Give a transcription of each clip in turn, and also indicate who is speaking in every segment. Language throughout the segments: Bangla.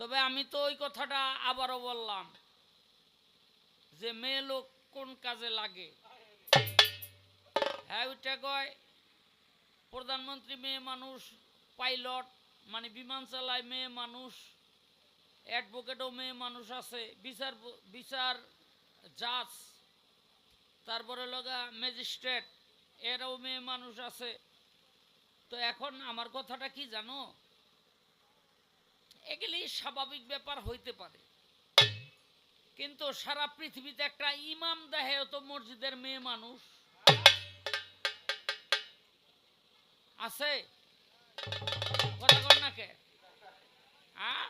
Speaker 1: তবে আমি তো ওই কথাটা আবারও বললাম যে মেয়ে লোক কোন কাজে লাগে? হ্যাঁ ওইটা কয়, প্রধানমন্ত্রী মেয়ে মানুষ, পাইলট মানে বিমান চালায় মেয়ে মানুষ, অ্যাডভোকেটও মেয়ে মানুষ আছে, বিচার বিচার জাজ, তারপরে লগা ম্যাজিস্ট্রেট, এরাও মেয়ে মানুষ আছে। তো এখন আমার কথাটা কি জানো? এগুলি স্বাভাবিক ব্যাপার হইতে পারে। কিন্তু সারা পৃথিবীতে একটা ইমাম দেহে তো মসজিদের মেয়ে মানুষ আছে? কথা হ্যাঁ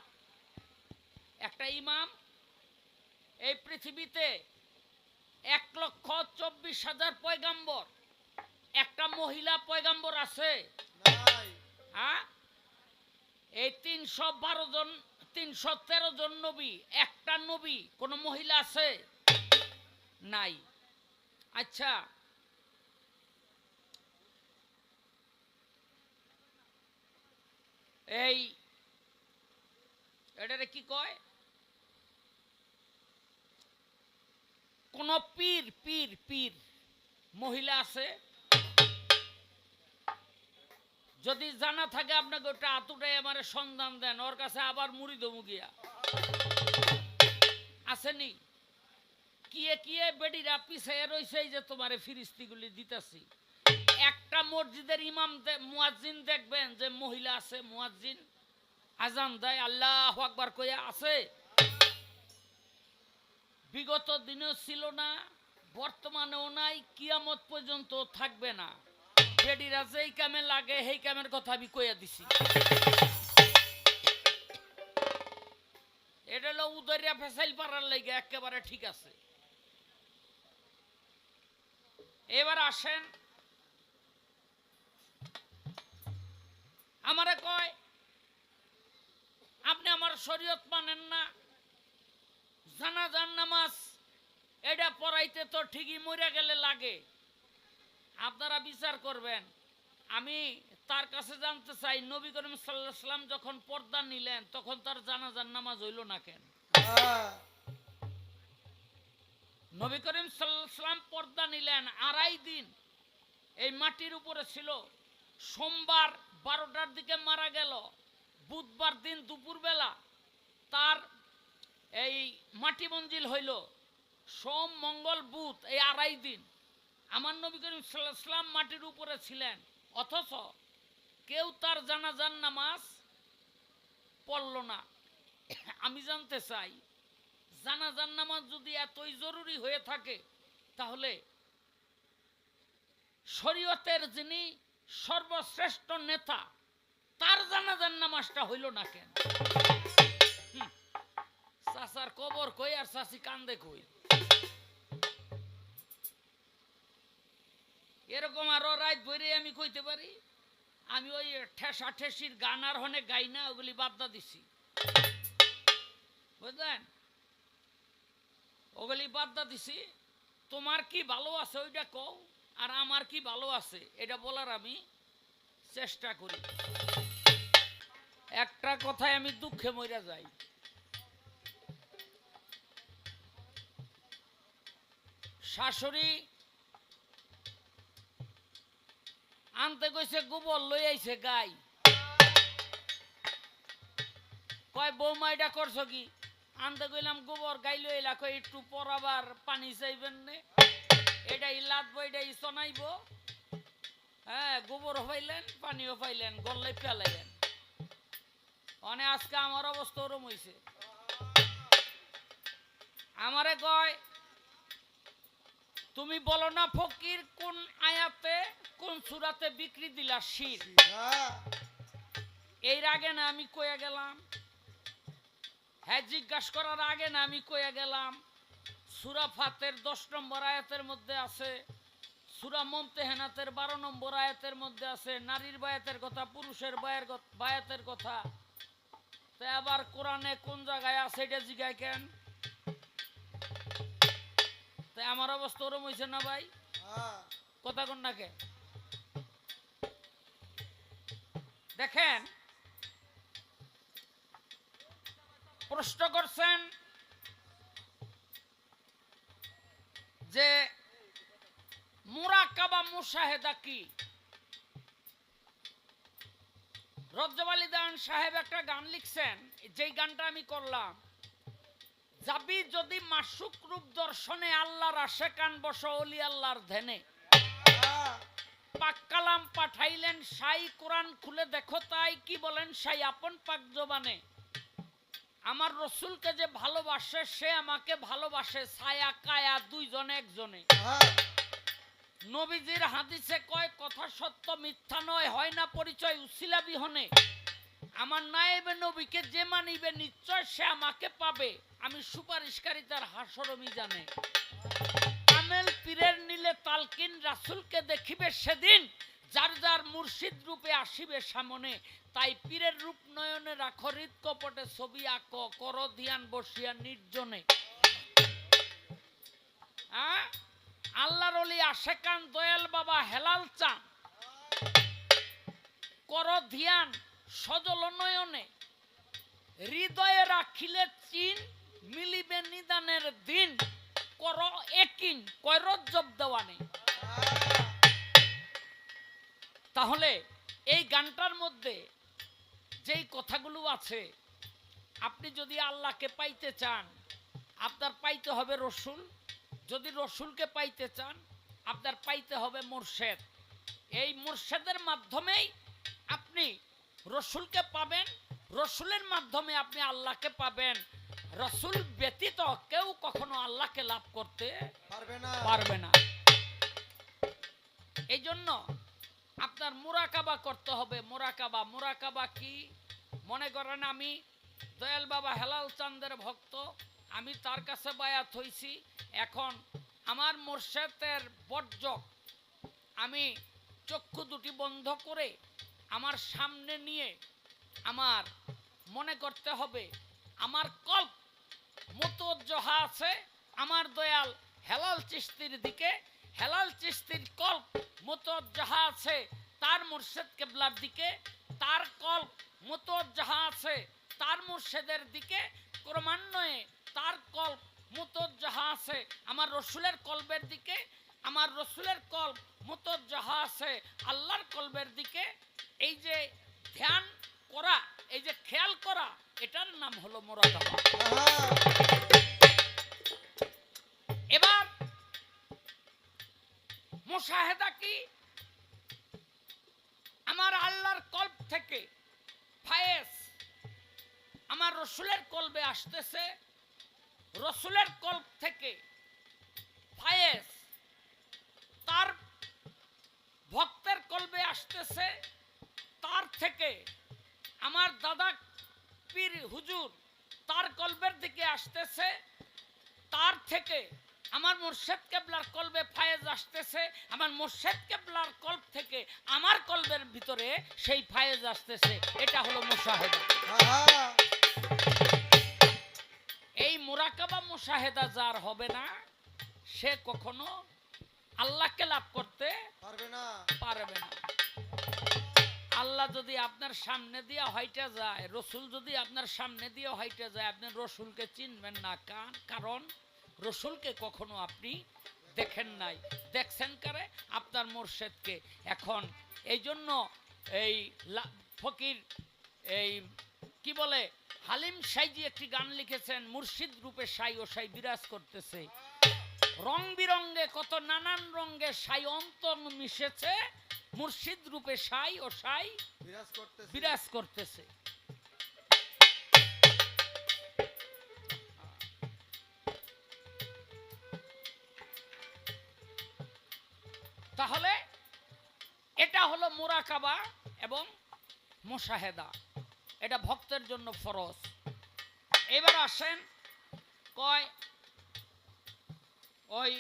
Speaker 1: একটা ইমাম এই পৃথিবীতে এক লক্ষ চব্বিশ হাজার পয়গাম্বর। একটা মহিলা পয়গাম্বর আছে? হ্যাঁ এই তিনশো বারো জন, তিনশো তেরো জন নবী, একটা নবী, কোন মহিলা আছে? নাই। আচ্ছা। এই, এটারে কি কয়? কোন পীর পীর পীর মহিলা আছে? যদি জানা থাকে আপনাকে ওটা আতুটাই আমার সন্ধান দেন, ওর কাছে আবার মুড়ি দমু গিয়া। আসেনি? কিয়ে কিয়ে বেডিরা পিছিয়ে রয়েছে যে তোমারে ফিরিস্তিগুলি দিতেছি। একটা মসজিদের ইমাম মুয়াজ্জিন দেখবেন যে মহিলা আছে, মুয়াজ্জিন। আজান দেয়, আল্লাহ আকবার কইয়া আছে। বিগত দিনেও ছিল না, বর্তমানেও নাই, কিয়ামত পর্যন্ত থাকবে না। বেডিরা যেই কামে লাগে, সেই কামের কথা আমি কইয়া দিছি। এটা হলো উদরিয়া ফেসাইল পাড়ার লাগে একেবারে ঠিক আছে। এবার আসেন। আমারে কয়, আপনি আমার শরীয়ত মানেন না। জানাজান নামাজ, এটা পড়াইতে তো ঠিকই মরে গেলে লাগে। আপনারা বিচার করবেন। আমি তার কাছে জানতে চাই, নবী করিম সাল্লাহ সাল্লাম যখন পর্দা নিলেন, তখন তার জানাজার নামাজ হইল না কেন? নবী করিম সাল্লাম পর্দা নিলেন আড়াই দিন। এই মাটির উপরে ছিল, সোমবার বারোটার দিকে মারা গেল, বুধবার দিন দুপুরবেলা তার এই মাটি মঞ্জিল হইল। সোম, মঙ্গল, বুধ, এই আড়াই দিন। আমার নবী করিম সাল্লাহ সাল্লাম মাটির উপরে ছিলেন। অথচ কেউ তার জানাজান নামাজ পড়ল না। আমি জানতে চাই জানাজান নামাজ যদি এতই জরুরি হয়ে থাকে, তাহলে শরীয়তের যিনি সর্বশ্রেষ্ঠ নেতা, তার জানাজান নামাজটা হইল না কেন? চাচার কবর কই আর চাচি কান্দে কই? এরকম আরও রাত বইরে আমি কইতে পারি, আমি ওই ঠেসা ঠেসির গান আর হনে গাই না, ওগুলি বাদ্দা দিছি। বুঝলেন? ওগুলি বাদ্দা দিছি। তোমার কি ভালো আছে ওইটা কও, আর আমার কি ভালো আছে এটা বলার আমি চেষ্টা করি। একটা কথায় আমি দুঃখে মরে যাই। শাশুড়ি আনতে কইছে, গোবর লই আইছে গাই। কয়, বৌমা, এটা করছ কি? আনতে কইলাম, গোবর গাই লই এলা একটু পরাবার পানি চাইবেন নে। এটাই লাদবো, এটাই চনাইব। হ্যাঁ গোবরও পাইলেন পানিও পাইলেন গল্লাই পেলাইলেন। অনে, আজকে আমার অবস্থা ওরম হইছে। আমারে কয়, তুমি বলো না ফকির কোন আয়াতে কোন সুরাতে বিক্রি দিলা শির? এর আগে না আমি কইয়া গেলাম? হ্যাঁ জিজ্ঞাসা করার আগে না আমি কইয়া গেলাম সুরা ফাতের দশ নম্বর আয়াতের মধ্যে আছে সুরা মমতেহেনাতের বারো নম্বর আয়াতের মধ্যে আছে নারীর বায়াতের কথা পুরুষের বায়ের বায়াতের কথা। তো আবার কোরআনে কোন জায়গায় আছে এটা জিগায় কেন? তাই আমার অবস্থা ওরম হয়েছে না ভাই? কথা কোন দেখেন, প্রশ্ন করছেন যে মুরাকাবা মুশাহেদা কি? রজ্জব দান সাহেব একটা গান লিখছেন, যেই গানটা আমি করলাম। যাবি যদি মাসুক রূপ দর্শনে আল্লাহর আশে কান বস অলি আল্লাহর ধ্যানে। পাক কালাম পাঠাইলেন সাই কোরআন খুলে দেখো তাই কি বলেন? সাই আপন পাক জবানে। আমার রসুলকে যে ভালোবাসে, সে আমাকে ভালোবাসে, ছায়া, কায়া, দুইজনে, একজনে। নবীজির হাদিসে কয়, কথা সত্য, মিথ্যা নয়, হয় না পরিচয়, উসিলা বিহনে। আমার নায়েবে নবীকে যে মানিবে নিশ্চয় সে আমাকে পাবে। আমি সুপারিশকারী তার হাসরমি জানে পীরের নিলে তালকিন রাসুলকে দেখিবে সেদিন, যার যার মুর্শিদ রূপে আসিবে সামনে, তাই পীরের রূপ নয়নে রাখো, হৃদ কপটে ছবি আঁক, কর ধ্যান বসিয়া নির্জনে? আল্লাহর অলি আশেকান, দয়াল বাবা হেলাল চান। কর ধ্যান সজল নয়নে, হৃদয়ে রাখিলে চিন মিলিবে নিদানের দিন। কর একিন কয়রত জব দেওয়া নেই। তাহলে এই গানটার মধ্যে যেই কথাগুলো আছে, আপনি যদি আল্লাহকে পাইতে চান, আপনার পাইতে হবে রসুল। যদি রসুলকে পাইতে চান, আপনার পাইতে হবে মোর্শেদ। এই মোর্শেদের মাধ্যমেই আপনি রসুলকে পাবেন, রসুলের মাধ্যমে আপনি আল্লাহকে পাবেন। রসুল ব্যতীত কেউ কখনো আল্লাহকে লাভ করতে
Speaker 2: পারবে না।
Speaker 1: পারবে না। এই জন্য আপনার মোরাকাবা করতে হবে। মোরাকাবা মোরাকাবা কি? মনে করেন আমি দয়াল বাবা হেলাল চান্দের ভক্ত। আমি তার কাছে বায়াত হইছি। এখন আমার মোর্শেদের বর্জক আমি চক্ষু দুটি বন্ধ করে আমার সামনে নিয়ে আমার মনে করতে হবে আমার কল্প, মতোজ্জহা আছে, আমার দয়াল হেলাল চিস্তির দিকে, হেলাল চিস্তির কল্প, মতোজ্জহা আছে তার মুর্শেদ কেবলার দিকে, তার কল্প, মতোজ্জহা আছে তার মুর্শেদের দিকে, ক্রমান্বয়ে তার কল্প, মতোজ্জহা আছে আমার রসুলের কল্পের দিকে, আমার রসুলের কল্প, মতোজ্জহা আছে আল্লাহর কল্পের দিকে। এই যে ধ্যান করা, এই যে খেয়াল করা, এটার নাম হলো মোরাকাবা এবার, মুশাহেদা কি? আমার আল্লাহর কল্প থেকে ফায়েস আমার রসুলের কলবে আসতেছে। রসুলের কল্প থেকে ফায়েস তার ভক্তের কলবে আসতেছে। তার থেকে আমার দাদা পীর হুজুর তার কলবের দিকে আসতেছে তার থেকে আমার মোর্শেদ কেবলার কলবে ফায়েজ আসতেছে আমার মোর্শেদ কেবলার কল্প থেকে আমার কলবের ভিতরে সেই ফায়েজ আসতেছে। এটা হলো মুশাহেদা। এই মুরাকাবা মুশাহেদা যার হবে না সে কখনো আল্লাহকে লাভ করতে
Speaker 2: পারবে না।
Speaker 1: পারবে না। আল্লাহ যদি আপনার সামনে দিয়ে হইটা যায়, রসুল যদি আপনার সামনে দিয়ে হইটা যায়, আপনি রসুলকে চিনবেন না। কারণ রসুলকে কখনো আপনি দেখেন নাই। দেখছেন কারে? আপনার মোর্শেদকে। এখন এই জন্য এই ফকির, এই কি বলে, হালিম সাইজি একটি গান লিখেছেন, মুর্শিদ রূপে সাই ও সাই বিরাজ করতেছে। রং বিরঙ্গে কত নানান রঙ্গে সাই অন্তর মিশেছে মুর্শিদ রূপে সাই ও সাই
Speaker 2: বিরাজ করতেছে।
Speaker 1: তাহলে এটা হলো মোরাকাবা এবং মোশাহেদা। এটা ভক্তের জন্য ফরজ। এবার আসেন কয় ওই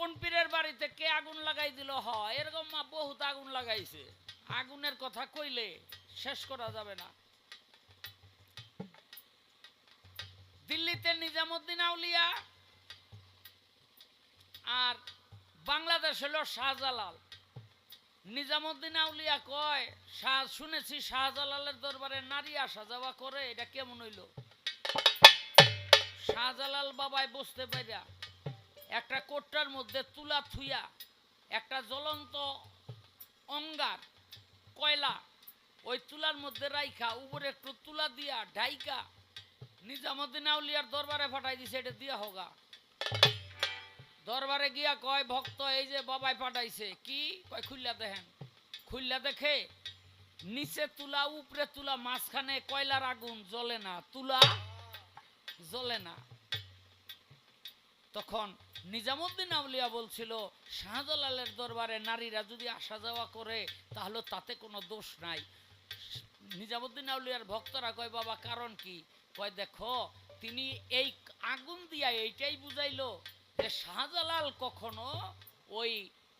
Speaker 1: কোন পীরের বাড়িতে কে আগুন লাগাই দিল? হ এরকম মা বহুত আগুন লাগাইছে। আগুনের কথা কইলে শেষ করা যাবে না। দিল্লিতে নিজামুদ্দিন আউলিয়া আর বাংলাদেশ হলো শাহজালাল। নিজামুদ্দিন আউলিয়া কয়, শাহ, শুনেছি শাহজালালের দরবারে নারী আসা যাওয়া করে, এটা কেমন হইল? শাহজালাল বাবাই বসতে পাইরা একটা কোটটার মধ্যে তুলা থুইয়া, একটা জ্বলন্ত অঙ্গার, কয়লা ওই তুলার মধ্যে রাইখা, উপরে একটু তুলা দিয়া ঢাইকা নিজামুদ্দিন আউলিয়ার দরবারে ফাটাই দিছে, এটা দিয়া হোগা। দরবারে গিয়া কয়, ভক্ত, এই যে বাবাই পাঠাইছে কি? কয় খুললা দেখেন। খুললা দেখে নিচে তুলা, উপরে তুলা, মাঝখানে কয়লার আগুন জ্বলে না। তুলা জ্বলে না। তখন নিজামুদ্দিন আউলিয়া বলছিল শাহজালালের দরবারে নারীরা যদি আসা যাওয়া করে তাহলে তাতে কোনো দোষ নাই। নিজামুদ্দিন আউলিয়ার ভক্তরা কয় বাবা কারণ কি? কয় দেখো তিনি এই আগুন দিয়া এইটাই বুঝাইলো যে শাহজালাল কখনো ওই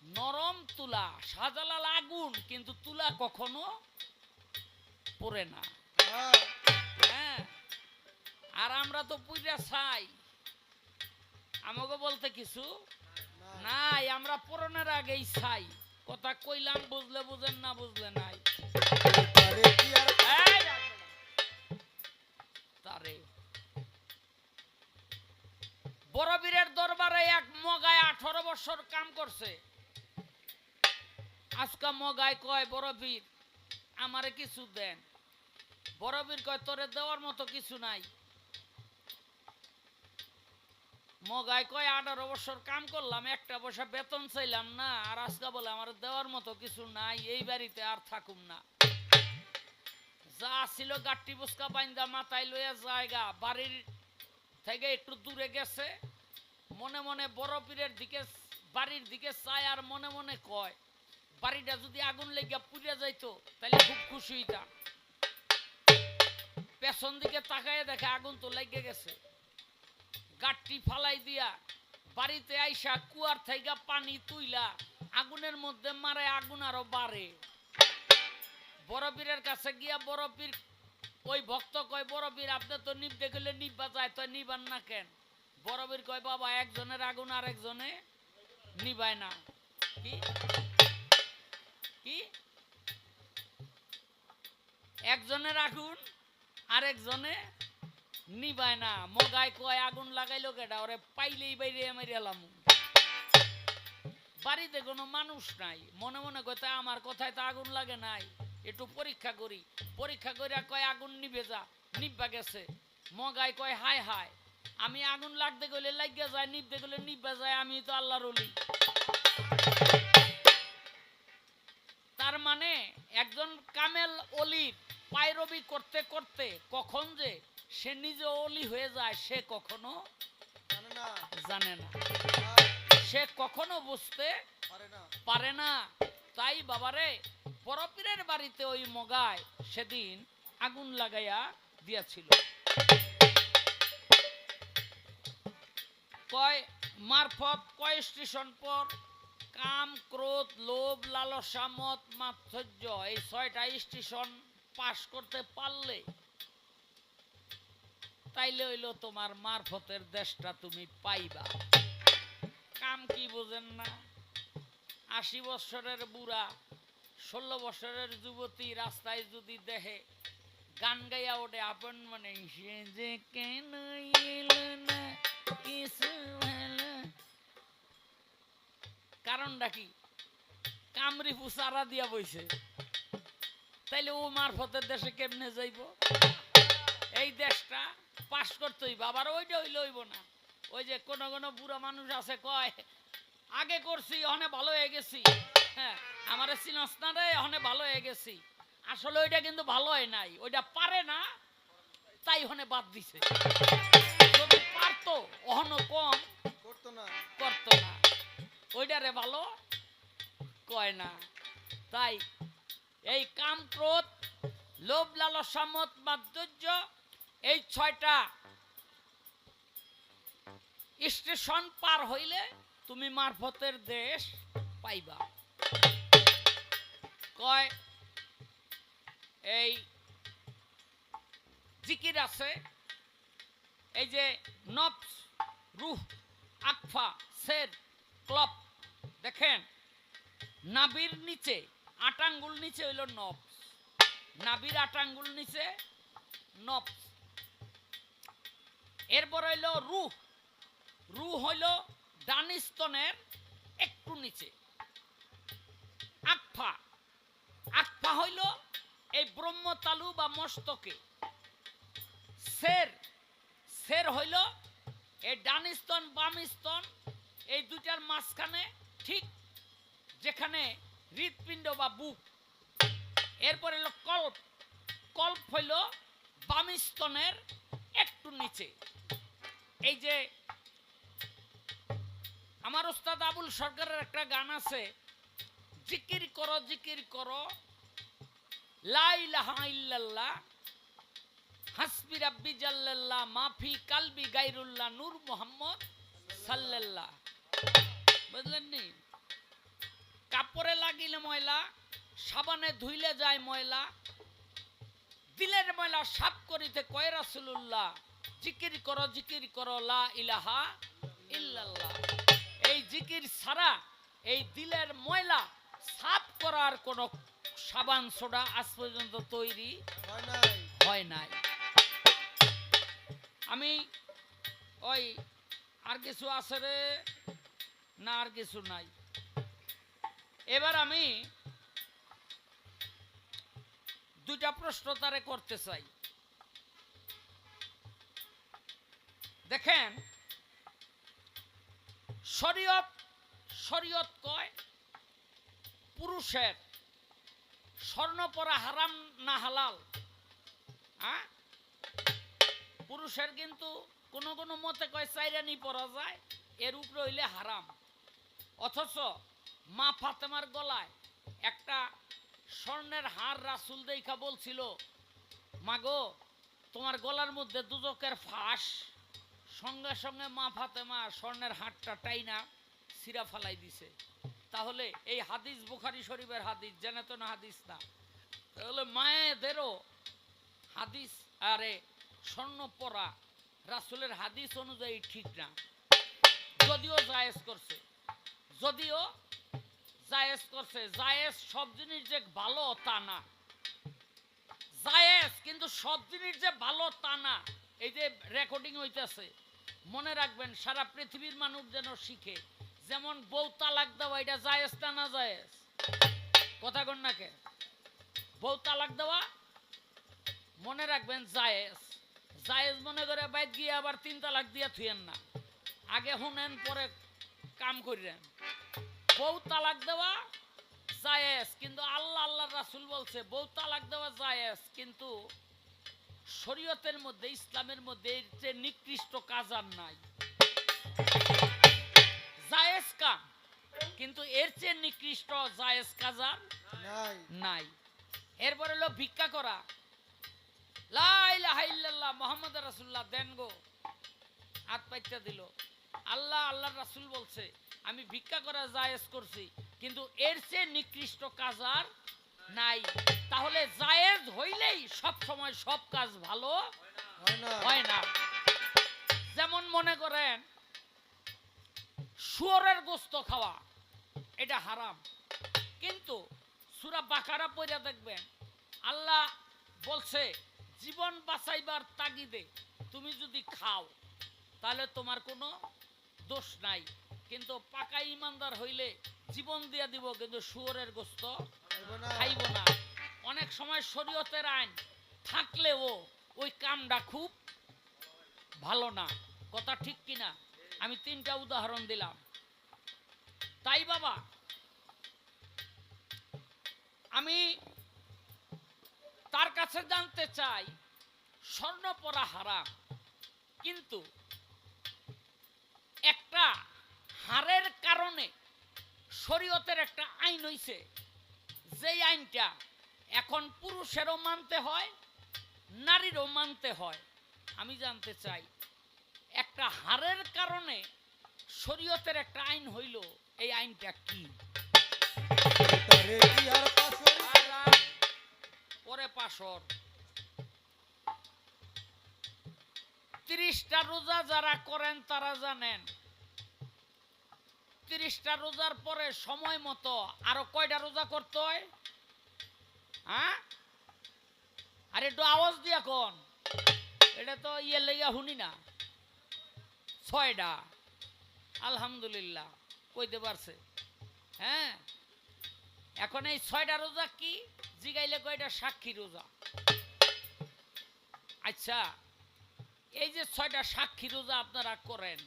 Speaker 1: নরম তুলা শাহজালাল আগুন কিন্তু তুলা কখনো পড়ে না।
Speaker 2: হ্যাঁ।
Speaker 1: হ্যাঁ। আর আমরা তো পূজা চাই আমাকে বলতে কিছু? নাই আমরা পূরণের আগেই চাই কথা কইলাম বুঝলে বুঝেন না বুঝলে নাই। তারে। বড়বীরের দরবারে এক মগায় আঠারো বছর কাম করছে। আজকা মগায় কয় বড়বীর আমারে কিছু দেন। বড়বীর কয় তোরে দেওয়ার মতো কিছু নাই। মগায় কয় আঠারো বছর কাম করলাম, একটা পয়সা বেতন চাইলাম না, আর আজকা বলে আমার দেওয়ার মতো কিছু নাই, এই বাড়িতে আর থাকুম না। যা ছিল গাট্টি বুসকা বাইন্দা মাথায় লইয়া জায়গা, বাড়ির থেকে একটু দূরে গেছে, মনে মনে বড় পীরের দিকে, বাড়ির দিকে চায় আর মনে মনে কয়, বাড়িটা যদি আগুন লেগে পুড়ে যাইতো তাহলে খুব খুশি হইতাম। পেছন দিকে তাকায় দেখে আগুন তো লেগে গেছে। গাট্টি ফালাই দিয়া বাড়িতে আইসা কুয়ার থেকে পানি তুইলা, আগুনের মধ্যে মারে আগুন আরও বাড়ে। বড় পীরের কাছে গিয়া বড় পীর ওই ভক্ত কয় বড় পীর আপনি তো নিবতে গেলে নিবা যায়, তো নিবান না কেন? বড় পীর কয়, বাবা, একজনের আগুন আর একজনে নিবায় না। কি? কি? একজনের আগুন আর একজনে নিবায় না মগায় কয় আগুন লাগাইলো কেটা ওরে পাইলেই বাইরে মারি এলাম বাড়িতে কোনো মানুষ নাই, মনে মনে কয় তা আমার কথায় তো আগুন লাগে নাই। একটু পরীক্ষা করি, পরীক্ষা করে কয় আগুন নিভে যা নিভবা গেছে। মগাই কয়, হায় হায়, আমি আগুন লাগতে গেলে লাগিয়া যায় নিভতে গেলে নিভবা যায়, আমি তো আল্লাহর অলি তার মানে একজন কামেল অলির পায়রবি করতে করতে কখন যে সে নিজে অলি হয়ে যায় সে কখনো
Speaker 2: জানে না।
Speaker 1: সে কখনো বুঝতে
Speaker 2: পারে না।
Speaker 1: তাই বাবারে বড়পীরের বাড়িতে ওই মগায় সেদিন আগুন লাগাইয়া দিয়াছিল। কয় মারফত কয় স্টেশন পর কাম ক্রোধ লোভ লালসা মত মাৎসর্য এই ছয়টা স্টেশন পাশ করতে পারলে তাইলে হইল তোমার মারফতের দেশটা তুমি পাইবা। কাম কি বোঝেন না? আশি বছরের বুড়া, ষোলো বছরের যুবতী রাস্তায় যদি দেখে, গান গাইয়া ওঠে, আপন মানে সে যে কেন কারণটা কি? কামরি পুষারা দিয়া বইছে। তাইলে ও মারফতের দেশে কেমনে যাইব? এই দেশটা পাশ করতে হইব আবার ওইটা হইলে হইব না। ওই যে কোনো কোনো বুড়া মানুষ আছে কয় আগে করছি অনে ভালো হয়ে গেছি। হ্যাঁ আমার চিনস না রে অনে ভালো হয়ে গেছি। আসলে ওইটা কিন্তু ভালো হয় নাই ওইটা পারে না তাই হনে বাদ দিছে। যদি পারতো অহনো কম
Speaker 2: করতো না।
Speaker 1: করতো না। ওইটারে ভালো কয় না। তাই এই কাম ক্রোধ লোভ লালসা মত মাধুর্য এই ছয়টা স্টেশন পার হইলে তুমি মারফতের দেশ পাইবা। কয়, এই জিকির আছে, এই যে নফস রুহ, আকফা সেদ ক্লপ, দেখেন, নাবির নিচে আটাঙ্গুল নিচে হইল নফস নাবির আট আঙ্গুল নিচে নফস এরপর হইল রুহ। রু হইল ডান স্তনের একটু নিচে। আকফা আকফা হইল এই ব্রহ্মতালু বা মস্তকে। সের। সের হইল এই ডান স্তন, বাম স্তন, এই দুইটার মাঝখানে ঠিক যেখানে হৃৎপিণ্ড বা বুক। এরপর হলো কল্প। কল্প হইল বাম স্তনের একটু নিচে। এই যে আমার ওস্তাদ আবুল সরকারের একটা গান আছে, জিকির করো জিকির করো হাসবি রাব্বি জাল্লাল্লাহ, মাফি কালবি গাইরুল্লাহ নূর মোহাম্মদ সাল্লাল্লাহ। বুঝলেন নি কাপড়ে লাগিলে ময়লা, সাবানে ধুইলে যায় ময়লা দিলের ময়লা সাফ করিতে কয় রাসূলুল্লাহ? জিকির করো জিকির করো লা ইলাহা ইল্লাল্লাহ। এই জিকির ছাড়া এই দিলের ময়লা সাফ করার কোনো সাবান সোডা আজ পর্যন্ত তৈরি
Speaker 2: হয় নাই।
Speaker 1: হয় নাই। আমি ওই আর কিছু আছে রে? না আর কিছু নাই। এবার আমি দুইটা প্রশ্ন তারে করতে চাই। দেখেন, শরীয়ত শরীয়ত কয়, পুরুষের স্বর্ণ পরা হারাম না হালাল? হ্যাঁ পুরুষের কিন্তু কোনো কোনো মতে কয়, চাইরানি পরা যায়, এর উপরে হইলে হারাম। অথচ মা ফাতেমার গলায় একটা স্বর্ণের হার রাসুল দেখা বলছিল, মাগো, তোমার গলার মধ্যে দুজকের ফাঁস, সঙ্গে সঙ্গে মা ফাতেমা স্বর্ণের হাটটা টাইনা সিরা ফালাই দিছে। তাহলে এই হাদিস বুখারি শরীফের হাদিস, জেনে তো না হাদিস না। তাহলে মায়েদেরও হাদিস, আরে স্বর্ণ পরা রাসুলের হাদিস অনুযায়ী ঠিক না। যদিও জায়েজ করছে, যদিও জায়েজ করছে। জায়েজ সব জিনিস যে ভালো, তা না। জায়েজ, কিন্তু সব জিনিস যে ভালো, তা না। এই যে রেকর্ডিং হইতেছে, মনে রাখবেন, সারা পৃথিবীর মানুষ যেন শিখে। যেমন বউ তালাক দেওয়া, এটা জায়েজ তা না জায়েজ? কথা কন নাকে বউ তালাক দেওয়া, মনে রাখবেন, জায়েজ। জায়েজ মনে করে বাইক গিয়ে আবার তিন তালাক দিয়ে থুয়েন না। আগে শুনেন পরে কাম করিলেন বউ তালাক দেওয়া জায়েজ কিন্তু আল্লাহ আল্লাহ রাসুল বলছে বউ তালাক দেওয়া জায়েজ কিন্তু শরীয়তের মধ্যে ইসলামের মধ্যে এর চেয়ে নিকৃষ্ট কাজ আর নাই। জায়েজ কাম কিন্তু এর চেয়ে নিকৃষ্ট জায়েজ কাজ আর
Speaker 2: নাই।
Speaker 1: নাই। এরপর হলো ভিক্ষা করা। লা ইলাহা ইল্লাল্লাহ মোহাম্মদ রাসূলুল্লাহ দেন গো। হাত পাইতে দিল। আল্লাহ আল্লাহ রাসূল বলছে আমি ভিক্ষা করা জায়েজ করছি কিন্তু এর চেয়ে নিকৃষ্ট কাজ আর নাই। তাহলে জায়েজ হইলেই সব সময় সব কাজ ভালো
Speaker 2: হয় না।
Speaker 1: যেমন মনে করেন শুয়োরের গোস্ত খাওয়া এটা হারাম। কিন্তু সুরা বাকারা পড়ে দেখবেন আল্লাহ বলছে জীবন বাঁচাইবার তাগিদে তুমি যদি খাও তাহলে তোমার কোনো দোষ নাই। কিন্তু পাকা ইমানদার হইলে জীবন দিয়া দিব কিন্তু শুয়োরের গোস্ত
Speaker 2: খাইব না।
Speaker 1: অনেক সময় শরীয়তের আইন থাকলেও ওই কামটা খুব ভালো না। কথা ঠিক কিনা? আমি তিনটা উদাহরণ দিলাম। তাই বাবা আমি তার কাছে জানতে চাই স্বর্ণ পরা হারাম। কিন্তু একটা হারের কারণে শরীয়তের একটা আইন হইছে। যেই আইনটা এখন পুরুষেরও মানতে হয়, নারীরও মানতে হয়। আমি জানতে চাই, একটা হারের কারণে শরীয়তের একটা আইন হইল, এই আইনটা কি? পরে পাশর। তিরিশটা রোজা যারা করেন, তারা জানেন তিরিশটা রোজার পরে সময় মতো আরও কয়টা রোজা করতে হয়? আর একটু আওয়াজ দিয়া কোন। এটা তো ইয়ে লেগে শুনি না। ছয়টা। আলহামদুলিল্লাহ, কইতে পারছে। হ্যাঁ? এখন এই ছয়টা রোজা কি? জিগাইলে কয়টা? সাক্ষী রোজা। আচ্ছা এই যে ছয়টা সাক্ষী রোজা আপনারা করেন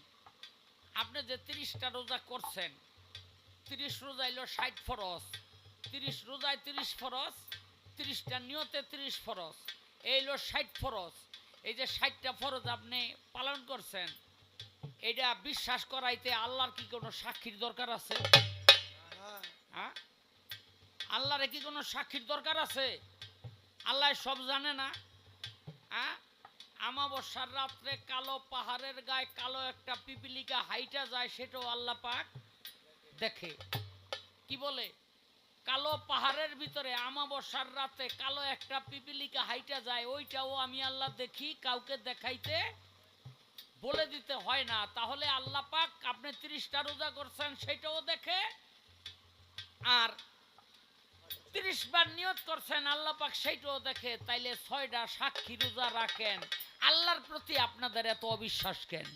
Speaker 1: আপনি যে তিরিশটা রোজা করছেন, তিরিশ রোজা এলো ষাট ফরস তিরিশ রোজায় তিরিশ ফরস তিরিশটা নিয়তে তিরিশ ফরস এই হলো ষাট ফরস এই যে ষাটটা ফরজ আপনি পালন করছেন, এটা বিশ্বাস করাইতে আল্লাহর কি কোনো সাক্ষীর দরকার আছে? হ্যাঁ? আল্লাহরে কি কোনো সাক্ষীর দরকার আছে? আল্লাহ সব জানে না। হ্যাঁ? আমাবস্যার রাত্রে কালো পাহাড়ের গায়ে কালো একটা পিপিলিকা হাইটা যায়, সেটাও আল্লাহ পাক দেখে। কি বলে? কালো পাহাড়ের ভিতরে আমাবস্যার রাতে কালো একটা পিপিলিকা হাইটা যায়, ওইটাও আমি আল্লাহ দেখি, কাউকে দেখাইতে বলে দিতে হয় না। তাহলে আল্লাহ পাক আপনি তিরিশটা রোজা করছেন, সেটাও দেখে। আর তিরিশ বার নিয়ত করছেন, আল্লাহ পাক সেইটাও দেখে, তাইলে ছয়টা সাক্ষী রোজা রাখেন। আল্লাহর প্রতি আপনাদের এত অবিশ্বাস কেন?